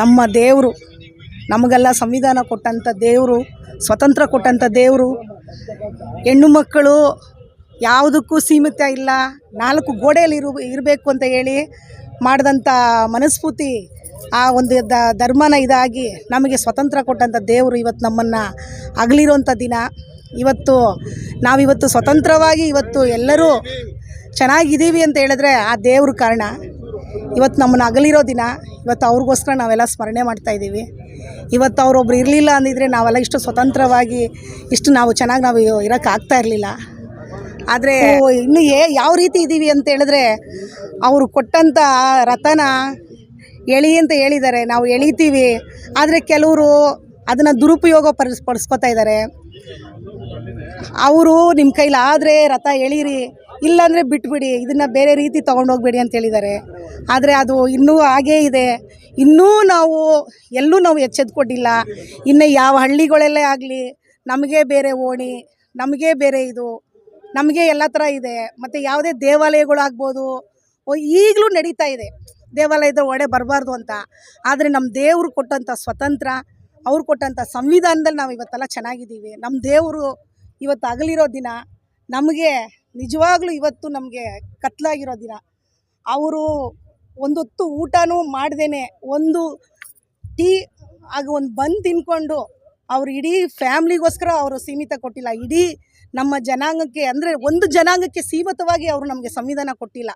ನಮ್ಮ ದೇವರು, ನಮಗೆಲ್ಲ ಸಂವಿಧಾನ ಕೊಟ್ಟಂಥ ದೇವರು, ಸ್ವತಂತ್ರ ಕೊಟ್ಟಂಥ ದೇವರು. ಹೆಣ್ಣು ಮಕ್ಕಳು ಯಾವುದಕ್ಕೂ ಸೀಮಿತ ಇಲ್ಲ. ನಾಲ್ಕು ಗೋಡೆಯಲ್ಲಿ ಇರು, ಇರಬೇಕು ಅಂತ ಹೇಳಿ ಮಾಡಿದಂಥ ಮನಸ್ಫೂರ್ತಿ, ಆ ಒಂದು ದ, ಧರ್ಮನ ಇದಾಗಿ ನಮಗೆ ಸ್ವತಂತ್ರ ಕೊಟ್ಟಂಥ ದೇವರು ಇವತ್ತು ನಮ್ಮನ್ನು ಅಗಲಿರೋಂಥ ದಿನ. ಇವತ್ತು ನಾವಿವತ್ತು ಸ್ವತಂತ್ರವಾಗಿ ಇವತ್ತು ಎಲ್ಲರೂ ಚೆನ್ನಾಗಿದ್ದೀವಿ ಅಂತ ಹೇಳಿದ್ರೆ ಆ ದೇವ್ರ ಕಾರಣ. ಇವತ್ತು ನಮ್ಮನ್ನು ಅಗಲಿರೋ ದಿನ ಇವತ್ತು ಅವ್ರಿಗೋಸ್ಕರ ನಾವೆಲ್ಲ ಸ್ಮರಣೆ ಮಾಡ್ತಾಯಿದ್ದೀವಿ ಇವತ್ತು ಅವರೊಬ್ರು ಇರಲಿಲ್ಲ ಅಂದಿದ್ರೆ ನಾವೆಲ್ಲ ಇಷ್ಟು ಸ್ವತಂತ್ರವಾಗಿ ಇಷ್ಟು ನಾವು ಚೆನ್ನಾಗಿ ನಾವು ಇರೋಕ್ಕಾಗ್ತಾ ಇರಲಿಲ್ಲ. ಆದರೆ ಇನ್ನು ಏ ಯಾವ ರೀತಿ ಇದ್ದೀವಿ ಅಂತ ಹೇಳಿದ್ರೆ ಅವರು ಕೊಟ್ಟಂಥ ರಥನ ಎಳಿ ಅಂತ ಹೇಳಿದ್ದಾರೆ. ನಾವು ಎಳಿತೀವಿ. ಆದರೆ ಕೆಲವರು ಅದನ್ನು ದುರುಪಯೋಗ ಪಡಿಸ್ ಪಡಿಸ್ಕೊತಾ ಇದ್ದಾರೆ. ಅವರು ನಿಮ್ಮ ಕೈಲಾದರೆ ರಥ ಎಳೀರಿ. ಇಲ್ಲಾಂದರೆ ಬಿಟ್ಬಿಡಿ, ಇದನ್ನು ಬೇರೆ ರೀತಿ ತೊಗೊಂಡೋಗ್ಬೇಡಿ ಅಂತ ಹೇಳಿದ್ದಾರೆ. ಆದರೆ ಅದು ಇನ್ನೂ ಹಾಗೇ ಇದೆ. ಇನ್ನೂ ನಾವು, ಎಲ್ಲೂ ನಾವು ಎಚ್ಚೆತ್ಕೊಟ್ಟಿಲ್ಲ. ಇನ್ನು ಯಾವ ಹಳ್ಳಿಗಳಲ್ಲೇ ಆಗಲಿ, ನಮಗೆ ಬೇರೆ ಓಣಿ, ನಮಗೆ ಬೇರೆ ಇದು, ನಮಗೆ ಎಲ್ಲ ಥರ ಇದೆ. ಮತ್ತು ಯಾವುದೇ ದೇವಾಲಯಗಳಾಗ್ಬೋದು ಈಗಲೂ ನಡೀತಾ ಇದೆ. ದೇವಾಲಯದ ಒಡೆ ಬರಬಾರ್ದು ಅಂತ. ಆದರೆ ನಮ್ಮ ದೇವರು ಕೊಟ್ಟಂಥ ಸ್ವತಂತ್ರ, ಅವ್ರು ಕೊಟ್ಟಂಥ ಸಂವಿಧಾನದಲ್ಲಿ ನಾವು ಇವತ್ತೆಲ್ಲ ಚೆನ್ನಾಗಿದ್ದೀವಿ. ನಮ್ಮ ದೇವರು ಇವತ್ತು ಅಗಲಿರೋ ದಿನ ನಮಗೆ ನಿಜವಾಗ್ಲೂ ಇವತ್ತು ನಮಗೆ ಕತ್ಲಾಗಿರೋ ದಿನ. ಅವರು ಒಂದೊತ್ತು ಊಟನೂ ಮಾಡ್ದೇನೆ, ಒಂದು ಟೀ, ಆಗ ಒಂದು ಬಂದು ತಿನ್ಕೊಂಡು ಅವ್ರು ಇಡೀ ಫ್ಯಾಮ್ಲಿಗೋಸ್ಕರ ಅವರು ಸೀಮಿತ ಕೊಟ್ಟಿಲ್ಲ. ಇಡೀ ನಮ್ಮ ಜನಾಂಗಕ್ಕೆ ಅಂದರೆ ಒಂದು ಜನಾಂಗಕ್ಕೆ ಸೀಮಿತವಾಗಿ ಅವರು ನಮಗೆ ಸಂವಿಧಾನ ಕೊಟ್ಟಿಲ್ಲ.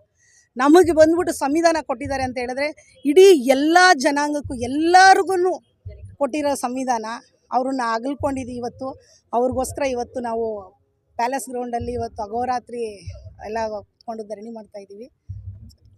ನಮಗೆ ಬಂದ್ಬಿಟ್ಟು ಸಂವಿಧಾನ ಕೊಟ್ಟಿದ್ದಾರೆ ಅಂತ ಹೇಳಿದ್ರೆ ಇಡೀ ಎಲ್ಲ ಜನಾಂಗಕ್ಕೂ ಎಲ್ಲರಿಗೂ ಕೊಟ್ಟಿರೋ ಸಂವಿಧಾನ. ಅವ್ರನ್ನ ಅಗಲ್ಕೊಂಡಿದ್ದೀವಿ ಇವತ್ತು. ಅವ್ರಿಗೋಸ್ಕರ ಇವತ್ತು ನಾವು ಪ್ಯಾಲೇಸ್ ಗ್ರೌಂಡಲ್ಲಿ ಇವತ್ತು ಅಗೋರಾತ್ರಿ ಎಲ್ಲ ಕುತ್ಕೊಂಡು ಧರಣಿ ಮಾಡ್ತಾ ಇದ್ದೀವಿ.